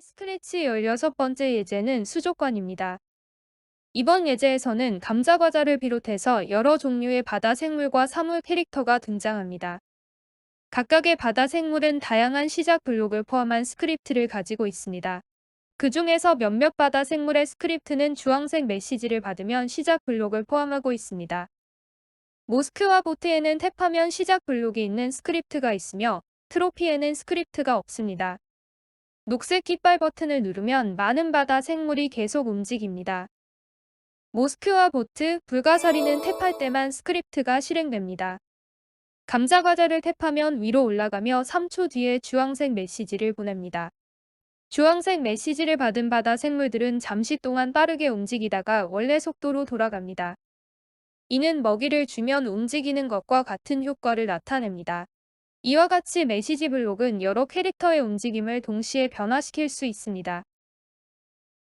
스크래치 16번째 예제는 수족관입니다. 이번 예제에서는 감자 과자를 비롯해서 여러 종류의 바다 생물과 사물 캐릭터가 등장합니다. 각각의 바다 생물은 다양한 시작 블록을 포함한 스크립트를 가지고 있습니다. 그 중에서 몇몇 바다 생물의 스크립트는 주황색 메시지를 받으면 시작 블록을 포함하고 있습니다. 모스크와 보트에는 탭하면 시작 블록이 있는 스크립트가 있으며 트로피에는 스크립트가 없습니다. 녹색 깃발 버튼을 누르면 많은 바다 생물이 계속 움직입니다. 모스크와 보트, 불가사리는 탭할 때만 스크립트가 실행됩니다. 감자 과자를 탭하면 위로 올라가며 3초 뒤에 주황색 메시지를 보냅니다. 주황색 메시지를 받은 바다 생물들은 잠시 동안 빠르게 움직이다가 원래 속도로 돌아갑니다. 이는 먹이를 주면 움직이는 것과 같은 효과를 나타냅니다. 이와 같이 메시지 블록은 여러 캐릭터의 움직임을 동시에 변화시킬 수 있습니다.